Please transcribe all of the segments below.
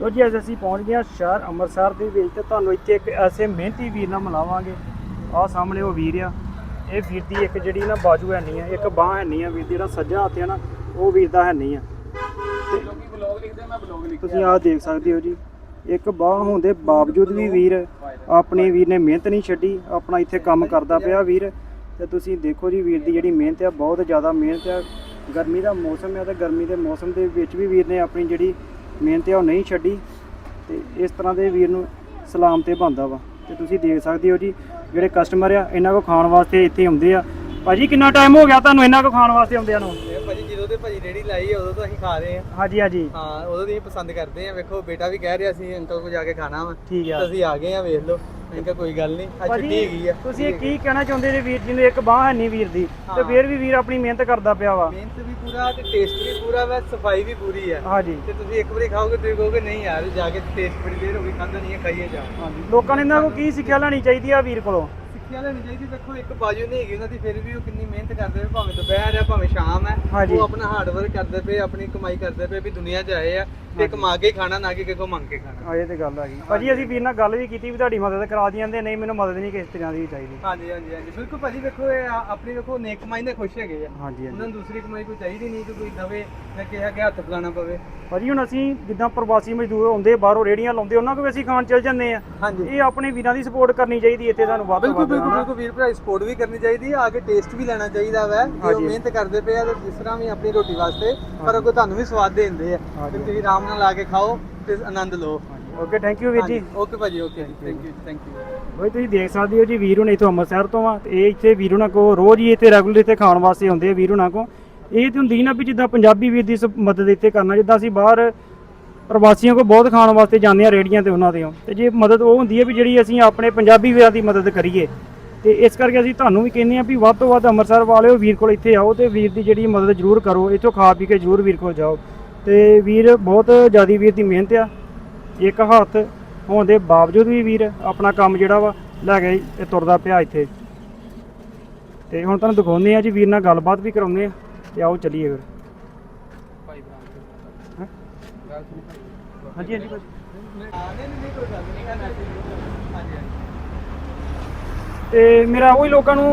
ਲੋ ਜੀ, ਅੱਜ ਅਸੀਂ ਪਹੁੰਚ ਗਏ ਹਾਂ ਸ਼ਹਿਰ ਅੰਮ੍ਰਿਤਸਰ ਦੇ ਵਿੱਚ ਤੇ ਤੁਹਾਨੂੰ ਇੱਥੇ ਇੱਕ ਐਸੇ ਮਿਹਨਤੀ ਵੀਰ ਨਾਲ ਮਿਲਾਵਾਂਗੇ। ਆਹ ਸਾਹਮਣੇ ਉਹ ਵੀਰ ਆ। ਇਹ ਵੀਰ ਦੀ ਇੱਕ ਜਿਹੜੀ ਨਾ ਬਾਜੂ ਹੈ ਨਹੀਂ ਆ, ਇੱਕ ਬਾਹ ਹੈ ਨਹੀਂ ਆ ਵੀਰ ਦੀ, ਜਿਹੜਾ ਸੱਜਾ ਹੱਥ ਹੈ ਨਾ, ਉਹ ਵੀਰ ਦਾ ਹੈ ਨਹੀਂ ਆ। ਲੋਕੀ ਬਲੌਗ ਲਿਖਦੇ ਮੈਂ ਬਲੌਗ ਲਿਖ ਤੁਸੀਂ ਆਹ ਦੇਖ ਸਕਦੇ ਹੋ ਜੀ, ਇੱਕ ਬਾਹ ਹੋਣ ਦੇ ਬਾਵਜੂਦ ਵੀ ਵੀਰ ਆਪਣੇ ਵੀਰ ਨੇ ਮਿਹਨਤ ਨਹੀਂ ਛੱਡੀ, ਆਪਣਾ ਇੱਥੇ ਕੰਮ ਕਰਦਾ ਪਿਆ ਵੀਰ। ਤੇ ਤੁਸੀਂ ਦੇਖੋ ਜੀ, ਵੀਰ ਦੀ ਜਿਹੜੀ ਮਿਹਨਤ ਆ, ਬਹੁਤ ਜ਼ਿਆਦਾ ਮਿਹਨਤ ਆ। ਗਰਮੀ ਦਾ ਮੌਸਮ ਹੈ ਤੇ ਗਰਮੀ ਦੇ ਮੌਸਮ ਦੇ ਵਿੱਚ ਵੀ ਵੀਰ ਨੇ ਆਪਣੀ ਜਿਹੜੀ ਮਿਹਨਤ ਆ ਉਹ ਨਹੀਂ ਛੱਡੀ ਤੇ ਇਸ ਤਰ੍ਹਾਂ ਦੇ ਵੀਰ ਨੂੰ ਸਲਾਮ ਤੇ ਬੰਦਾ ਵਾ ਤੇ ਤੁਸੀਂ ਦੇਖ ਸਕਦੇ ਹੋ ਜੀ ਜਿਹੜੇ ਕਸਟਮਰ ਆ ਇਹਨਾਂ ਕੋ ਖਾਣ ਵਾਸਤੇ ਇੱਥੇ ਆਉਂਦੇ ਆ। ਭਾਜੀ ਕਿੰਨਾ ਟਾਈਮ ਹੋ ਗਿਆ ਤੁਹਾਨੂੰ ਇਹਨਾਂ ਕੋ ਖਾਣ ਵਾਸਤੇ ਆਉਂਦਿਆਂ ਨੂੰ? ਭਾਜੀ ਜਦੋਂ ਤੇ ਭਾਜੀ ਰੇੜੀ ਲਾਈ ਹੈ ਉਦੋਂ ਤੋਂ ਅਸੀਂ ਖਾ ਰਹੇ ਹਾਂ ਹਾਂਜੀ ਹਾਂਜੀ। ਹਾਂ ਉਦੋਂ ਦੀ ਪਸੰਦ ਕਰਦੇ ਹਾਂ ਵੇਖੋ ਬੇਟਾ ਵੀ ਕਹਿ ਰਿਹਾ ਸੀ ਅੰਕਲ ਕੋ ਜਾ ਕੇ ਖਾਣਾ ਵਾ। ਠੀਕ ਆ। ਅਸੀਂ ਆ ਗਏ ਆ ਵੇਖ ਲਓ। ਅਸੀਂ ਕਿਹਾ ਕੋਈ ਗੱਲ ਨਹੀਂ। ਅੱਜ ਛੁੱਟੀ ਹੈਗੀ ਆ। ਤੁਸੀਂ ਇਹ ਕੀ ਕਹਿਣਾ ਚਾਹੁੰਦੇ ਜੀ ਵੀਰ ਜੀ ਨੂੰ? ਇੱਕ ਬਾਹ ਹੈ ਨਹੀਂ ਵੀਰ ਦੀ ਤੇ ਹਾਂ। ਫੇਰ ਵੀ ਵੀਰ ਆਪਣੀ ਮਿਹਨਤ ਕਰਦਾ ਪਿਆ ਵਾ। ਮਿਹਨਤ ਵੀ ਪੂਰਾ ਤੇ ਟੇਸਟ ਵੀ ਪੂਰਾ ਵਾ ਸਫ਼ਾਈ ਵੀ ਪੂਰੀ ਹੈ ਹਾਂਜੀ। ਤੇ ਤੁਸੀਂ ਇੱਕ ਵਾਰੀ ਖਾਓਗੇ ਤੁਸੀਂ ਕਹੋਗੇ ਨਹੀਂ ਯਾਰ ਜਾ ਕੇ ਟੇਸਟ ਬੜੀ ਦੇਰ ਹੋ ਗਈ ਖਾਦਾ ਨਹੀਂ ਹੈ ਖਾਈਏ ਜਾ। ਹਾਂਜੀ। ਲੋਕਾਂ ਨੇ ਇਹਨਾਂ ਕੋਲ ਕੀ ਸਿੱਖਿਆ ਲੈਣੀ ਚਾਹੀਦੀ ਆ ਵੀਰ ਕੋਲੋਂ? ਸਿੱਖਿਆ ਲੈਣੀ ਚਾਹੀਦੀ ਵੇਖੋ ਇੱਕ ਬਾਜੂ ਨਹੀਂ ਹੈਗੀ ਉਹਨਾਂ ਦੀ ਫਿਰ ਵੀ ਉਹ ਕਿੰਨੀ ਮਿਹਨਤ ਕਰਦੇ ਪਏ ਭਾਵੇਂ ਦੁਪਹਿਰ ਹੈ ਭਾਵੇਂ ਸ਼ਾਮ ਹੈ ਹਾਂਜੀ। ਉਹ ਆਪਣਾ ਹਾਰਡ ਵਰਕ ਕਰਦੇ ਪਏ ਆਪਣੀ ਕਮਾਈ ਕਰਦੇ ਪਏ ਵੀ ਦੁਨੀਆ 'ਚ ਆਏ ਆ ਤੇ ਕਮਾ ਕੇ ਹੀ ਖਾਣਾ ਨਾ ਕਿ ਕਿਸੇ ਕੋਲ ਮੰਗ ਕੇ ਖਾਣਾ। ਆ ਇਹ ਤੇ ਗੱਲ ਆ ਗਈ। ਭਾਜੀ ਅਸੀਂ ਵੀਰ ਨਾਲ ਗੱਲ ਵੀ ਕੀਤੀ ਵੀ ਤੁਹਾਡੀ ਮਦਦ ਕਰਾ ਦਿਆਂਦੇ ਨਹੀਂ ਮੈਨੂੰ ਮਦਦ ਨਹੀਂ ਕਿਸੇ ਤਰ੍ਹਾਂ ਦੀ ਚਾਹੀਦੀ। ਹਾਂਜੀ ਹਾਂਜੀ ਹਾਂਜੀ। ਬਿਲਕੁਲ ਭਾਜੀ ਵੇਖੋ ਇਹ ਆ- ਆਪਣੀ ਵੇਖੋ ਨੇਕ ਕਮਾਈ ਦੇ ਖੁਸ਼ ਹੈਗੇ ਆ। ਹਾਂਜੀ ਉਹਨਾਂ ਹਾਂਜੀ ਨੂੰ ਦੂਸਰੀ ਕਮਾਈ ਕੋਈ ਚਾਹੀਦੀ ਨਹੀਂ ਕਿ ਕੋਈ ਦਵੇ ਜਾਂ ਕਿਹਾ ਕਿ ਹੱਥ ਫਲਾਣਾ ਪਵੇ। ਭਾਜੀ ਹੁਣ ਅਸੀਂ ਜਿੱਦਾਂ ਪ੍ਰਵਾਸੀ ਮਜ਼ਦੂਰ ਆਉਂਦੇ ਬਾਹਰੋਂ ਰੇੜੀਆਂ ਲਾਉਂਦੇ ਉਹਨਾਂ ਕੋਲ ਵੀ ਅਸੀਂ ਖਾਣ ਚੱਲ ਜਾਂਦੇ ਆ ਹਾਂਜੀ। ਇਹ ਆਪਣੇ ਵੀਰਾਂ ਦੀ ਸਪੋਰਟ ਕਰਨੀ ਚਾਹੀਦੀ ਇੱਥੇ ਸਾਨੂੰ ਵੱਧ ਬਿਲਕੁਲ ਬਿਲਕੁਲ। ਬਿਲਕੁਲ ਵੀਰ ਭਰਾ ਸਪੋਰਟ ਵੀ ਕਰਨੀ ਚਾਹੀਦੀ ਆ ਕੇ ਟੇਸਟ ਵੀ ਲੈਣਾ ਚਾਹੀਦਾ ਵੈ ਜੇ ਉਹ। ਮਿਹਨਤ ਕਰਦੇ ਪਏ ਆ ਤੇ ਜਿਸ ਤਰ੍ਹਾਂ ਵੀ ਆਪਣੀ ਰੋਟੀ ਵਾਸਤੇ ਪਰ ਉਹ ਤੁਹਾਨੂੰ ਵੀ ਸਵਾਦ ਦੇ ਦਿੰਦੇ ਆ। ਤੇ ਤੁਸੀਂ ਆਰਾਮ ਨਾਲ ਆ ਕੇ ਖਾਓ ਤੇ ਆਨੰਦ ਲਓ। ਓਕੇ ਥੈਂਕ ਯੂ ਵੀਰ ਜੀ। ਓਕੇ ਭਾਜੀ okay thank you thank you ਬਈ ਤੁਸੀਂ ਦੇਖ ਸਕਦੇ ਹੋ ਜੀ ਵੀਰ ਹੁਣੇ ਇੱਥੋਂ ਅੰਮ੍ਰਿਤਸਰ ਤੋਂ ਆ ਤੇ ਇਹ ਇੱਥੇ ਵੀਰ ਹੁਣਾਂ ਕੋ ਰੋਜ਼ ਹੀ ਇੱਥੇ ਰੈਗੂਲਰ ਇੱਥੇ ਖਾਣ ਵਾਸਤੇ ਆਉਂਦੇ ਆ ਵੀਰ ਹੁਣਾਂ ਕੋ ਇਹ ਤੇ ਹੁੰਦੀ ਨਾ ਵੀ ਜਿੱਦਾਂ ਪੰਜਾਬੀ ਵੀਰ ਦੀ ਸ- ਮਦਦ ਇੱਥੇ ਕਰਨਾ, ਜਿੱਦਾਂ ਅਸੀਂ ਬਾਹਰ ਪ੍ਰਵਾਸੀਆਂ ਕੋ ਬਹੁਤ ਖਾਣ ਵਾਸਤੇ ਜਾਂਦੇ ਆ ਰੇੜੀਆਂ ਤੇ ਉਹਨਾਂ ਦੇ ਤੇ ਜੇ ਮਦਦ ਉਹ ਹੁੰਦੀ ਹੈ ਵੀ ਜਿਹੜੀ ਅਸੀਂ ਆਪਣੇ ਪੰਜਾਬੀ ਵੀਰਾਂ ਦੀ ਮਦਦ ਕਰੀਏ। ਤੇ ਇਸ ਕਰਕੇ ਅਸੀਂ ਤੁਹਾਨੂੰ ਵੀ ਕਹਿੰਦੇ ਆ ਵੀ ਵੱਧ ਤੋਂ ਵੱਧ ਅੰਮ੍ਰਿਤਸਰ ਵਾਲਿਓ ਵੀਰ ਕੋਲ ਇੱਥੇ ਆਓ ਤੇ ਵੀਰ ਦੀ ਜਿਹੜੀ ਮਦਦ ਜ਼ਰੂਰ ਕਰੋ। ਇੱਥੋਂ ਖਾ ਪੀ ਕੇ ਜ਼ਰੂਰ ਵੀਰ ਕੋਲ ਜਾਓ। ਤੇ ਵੀਰ ਬਹੁਤ ਜ਼ਿਆਦੀ ਵੀਰ ਦੀ ਮਿਹਨਤ ਆ। ਇੱਕ ਹੱਥ ਹੋਣ ਦੇ ਬਾਵਜੂਦ ਵੀ ਵੀਰ ਆਪਣਾ ਕੰਮ ਜਿਹੜਾ ਵਾ ਲੈ ਕੇ ਤੁਰਦਾ ਪਿਆ ਇੱਥੇ। ਤੇ ਹੁਣ ਤੁਹਾਨੂੰ ਦਿਖਾਉਂਦੇ ਆ ਜੀ, ਵੀਰ ਨਾਲ ਗੱਲਬਾਤ ਵੀ ਕਰਾਉਂਦੇ ਆ ਤੇ ਆਓ ਚੱਲੀਏ ਫਿਰ। ਭਾਈ ਹਾਂਜੀ ਹਾਂਜੀ ਤੇ ਮੇਰਾ ਉਹੀ ਲੋਕਾਂ ਨੂੰ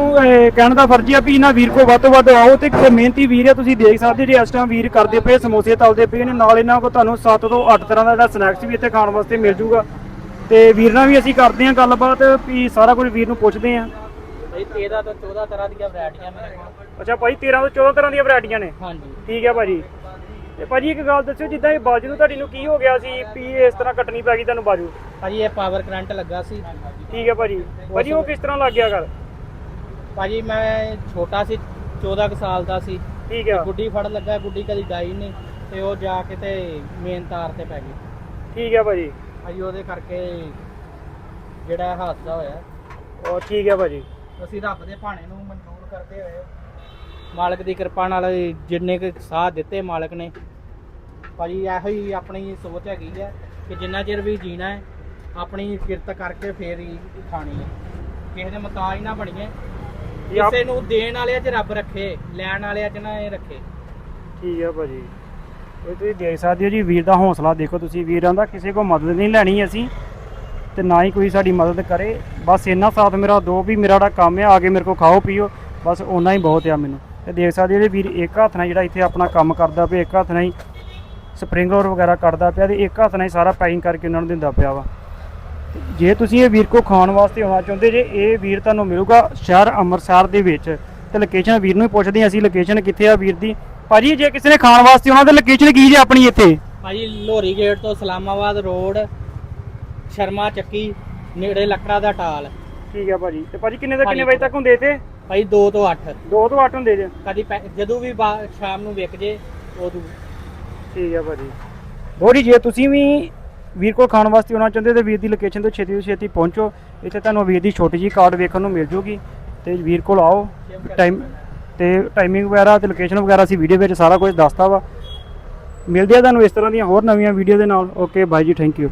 ਕਹਿਣ ਦਾ ਫਰਜ਼ ਆ ਵੀ ਇਹਨਾਂ ਵੀਰ ਕੋ ਵੱਧ ਤੋਂ ਵੱਧ ਆਓ ਤੇ ਇੱਕ ਮਿਹਨਤੀ ਵੀਰ ਆ ਤੁਸੀਂ ਦੇਖ ਸਕਦੇ ਜੇ ਇਸ ਟਾਈਮ ਵੀਰ ਕਰਦੇ ਪਏ ਸਮੋਸੇ ਤਲਦੇ ਪਏ ਨੇ ਨਾਲ ਇਹਨਾਂ ਕੋ ਤੁਹਾਨੂੰ 7 ਤੋਂ 8 ਤਰ੍ਹਾਂ ਦਾ ਜਿਹੜਾ ਸਨੈਕਸ ਵੀ ਇੱਥੇ ਖਾਣ ਵਾਸਤੇ ਮਿਲ ਜੂਗਾ। ਤੇ ਵੀਰ ਨਾਲ ਵੀ ਅਸੀਂ ਕਰਦੇ ਹਾਂ ਗੱਲਬਾਤ ਵੀ ਸਾਰਾ ਕੁਝ ਵੀਰ ਨੂੰ ਪੁੱਛਦੇ ਹਾਂ। 13 ਤੋਂ 14 ਤਰ੍ਹਾਂ ਦੀਆਂ ਵੈਰਾਈਟੀਆਂ ਮੇਰੇ ਕੋਲ। ਅੱਛਾ ਭਾਈ 13 ਤੋਂ 14 ਤਰ੍ਹਾਂ ਦੀਆਂ ਵੈਰਾਈਟੀਆਂ ਨੇ? ਹਾਂਜੀ। ਠੀਕ ਹੈ ਭਾਜੀ। ਤੇ ਭਾਜੀ ਇੱਕ ਗੱਲ ਦੱਸਿਓ ਜਿੱਦਾਂ ਇਹ ਬਾਜੂ ਨੂੰ ਤੁਹਾਡੀ ਨੂੰ ਕੀ ਹੋ ਗਿਆ ਸੀ ਵੀ ਇਸ ਤਰ੍ਹਾਂ ਕੱਟਣੀ ਪੈ ਗਈ ਤੁਹਾਨੂੰ ਬਾਜੂ? ਭਾਜੀ ਇਹ ਪਾਵਰ ਕਰੰਟ ਲੱਗਾ ਸੀ। ਠੀਕ ਹੈ ਭਾਜੀ। ਭਾਜੀ ਉਹ ਕਿਸ ਤਰ੍ਹਾਂ ਲੱਗ ਗਿਆ ਗੱਲ ਭਾਜੀ ਮੈਂ ਛੋਟਾ ਸੀ 14 ਕੁ ਸਾਲ ਦਾ ਸੀ। ਠੀਕ ਹੈ। ਗੁੱਡੀ ਫੜ ਲੱਗਾ ਗੁੱਡੀ ਕਦੀ ਡਾਈ ਨਹੀਂ ਤੇ ਉਹ ਜਾ ਕੇ ਤੇ ਮੇਨ ਤਾਰ ਤੇ ਪੈ ਗਈ। ਠੀਕ ਹੈ ਭਾਜੀ। ਭਾਜੀ ਉਹਦੇ ਕਰਕੇ ਜਿਹੜਾ ਇਹ ਹਾਦਸਾ ਹੋਇਆ। ਉਹ ਠੀਕ ਹੈ ਭਾਜੀ। ਅਸੀਂ ਰੱਬ ਦੇ ਭਾਣੇ ਨੂੰ ਮਨਜ਼ੂਰ ਕਰਦੇ ਹੋਏ ਮਾਲਕ ਦੀ ਕਿਰਪਾ ਨਾਲ ਜਿੰਨੇ ਕੁ ਸਾਥ ਦਿੱਤੇ ਮਾਲਕ ਨੇ। ਭਾਜੀ ਇਹੋ ਹੀ ਆਪਣੀ ਸੋਚ ਹੈਗੀ ਹੈ ਕਿ ਜਿੰਨਾ ਚਿਰ ਵੀ ਜੀਣਾ ਹੈ ਆਪਣੀ ਕਿਰਤ ਕਰਕੇ ਫੇਰ ਹੀ ਖਾਣੀ ਹੈ। ਕਿਸੇ ਦੇ ਮੁਤਾਜ ਨਾ ਬਣੀਏ। ਕਿਸੇ ਨੂੰ ਦੇਣ ਵਾਲਿਆਂ 'ਚ ਰੱਬ ਰੱਖੇ ਲੈਣ ਵਾਲਿਆਂ 'ਚ ਨਾ ਇਹ ਰੱਖੇ। ਠੀਕ ਹੈ ਭਾਜੀ। ਇਹ ਤੁਸੀਂ ਦੇਖ ਸਕਦੇ ਹੋ ਜੀ ਵੀਰ ਦਾ ਹੌਸਲਾ ਦੇਖੋ ਤੁਸੀਂ। ਵੀਰਾਂ ਦਾ ਕਿਸੇ ਕੋ ਮਦਦ ਨਹੀਂ ਲੈਣੀ ਅਸੀਂ। ਤੇ ਨਾ ਹੀ ਕੋਈ ਸਾਡੀ ਮਦਦ ਕਰੇ। ਬਸ ਇੰਨਾ ਸਾਥ ਮੇਰਾ ਦੋ ਵੀ ਮੇਰਾ ਜਿਹੜਾ ਕੰਮ ਆ ਆ ਕੇ ਮੇਰੇ ਕੋ ਖਾਓ ਪੀਓ। ਬਸ ਓਨਾ ਹੀ ਬਹੁਤ ਆ ਮੈਨੂੰ। ਤੇ ਦੇਖ ਸਕਦੇ ਜਿਹੜੇ ਵੀਰ ਇੱਕ ਹੱਥ ਨਾਲ ਜਿਹੜਾ ਇੱਥੇ ਆਪਣਾ ਕੰਮ ਕਰਦਾ ਪਿਆ, ਇੱਕ ਹੱਥ ਨਾਲ ਹੀ ਸਪਰਿੰਗ ਰੋਲ ਵਗੈਰਾ ਕੱਢਦਾ ਪਿਆ ਤੇ ਇੱਕ ਹੱਥ ਨਾਲ ਹੀ ਸਾਰਾ ਪੈਕਿੰਗ ਕਰਕੇ ਉਹਨਾਂ ਨੂੰ ਦਿੰਦਾ ਪਿਆ ਵਾ। ਜੇ ਤੁਸੀਂ ਇਹ ਵੀਰ ਕੋ ਖਾਣ ਵਾਸਤੇ ਆਉਣਾ ਚਾਹੁੰਦੇ, ਜੇ ਇਹ ਵੀਰ ਤੁਹਾਨੂੰ ਮਿਲੂਗਾ ਸ਼ਹਿਰ ਅੰਮ੍ਰਿਤਸਰ ਦੇ ਵਿੱਚ, ਤੇ ਲੋਕੇਸ਼ਨ ਵੀਰ ਨੂੰ ਹੀ ਪੁੱਛਦੇ ਅਸੀਂ ਲੋਕੇਸ਼ਨ ਕਿੱਥੇ ਆ ਵੀਰ ਦੀ। ਭਾਜੀ, ਜੇ ਕਿਸੇ ਨੇ ਖਾਣ ਵਾਸਤੇ ਆਉਣਾ ਤਾਂ ਲੋਕੇਸ਼ਨ ਕੀ ਜੇ ਆਪਣੀ ਇੱਥੇ? ਭਾਜੀ ਲੋਰੀ ਗੇਟ ਤੋਂ ਇਸਲਾਮਾਬਾਦ ਰੋਡ ਸ਼ਰਮਾ ਚੱਕੀ ਨੇੜੇ ਲੱਕੜਾ ਦਾ ਟਾਲ। ਠੀਕ ਹੈ ਭਾਜੀ। ਤੇ ਭਾਜੀ ਕਿੰਨੇ ਤੋਂ ਕਿੰਨੇ ਵਜੇ ਤੱਕ ਹੁੰਦੇ ਇੱਥੇ? ਭਾਈ 2 ਤੋਂ 8 2 ਤੋਂ 8 ਹੁੰਦੇ ਜੇ। ਕਦੀ ਪੈ- ਜਦੋਂ ਵੀ ਬਾ- ਸ਼ਾਮ ਨੂੰ ਵਿਕ ਜੇ ਉਦੋਂ। ਠੀਕ ਹੈ ਭਾਜੀ। ਬੋੜੀ ਜੇ ਤੁਸੀਂ ਵੀ ਵੀਰ ਕੋਲ ਖਾਣ ਵਾਸਤੇ ਆਉਣਾ ਚਾਹੁੰਦੇ ਤੇ ਵੀਰ ਦੀ ਲੋਕੇਸ਼ਨ ਤੋਂ ਛੇਤੀ ਤੋਂ ਛੇਤੀ ਪਹੁੰਚੋ। ਇੱਥੇ ਤੁਹਾਨੂੰ ਵੀਰ ਦੀ ਛੋਟੀ ਜੀ ਕਾਰਡ ਵੇਖਣ ਨੂੰ ਮਿਲ ਜੂਗੀ। ਤੇ ਵੀਰ ਕੋਲ ਆਓ। ਟਾਈਮ ਤੇ ਟਾਈਮਿੰਗ ਵਗੈਰਾ ਤੇ ਲੋਕੇਸ਼ਨ ਵਗੈਰਾ ਅਸੀਂ ਵੀਡੀਓ ਵਿੱਚ ਸਾਰਾ ਕੁਝ ਦੱਸਤਾ ਵਾ। ਮਿਲਦੇ ਆ ਤੁਹਾਨੂੰ ਇਸ ਤਰ੍ਹਾਂ ਦੀਆਂ ਹੋਰ ਨਵੀਆਂ ਵੀਡੀਓ ਦੇ ਨਾਲ। ਓਕੇ ਬਾਈ ਜੀ ਥੈਂਕ ਯੂ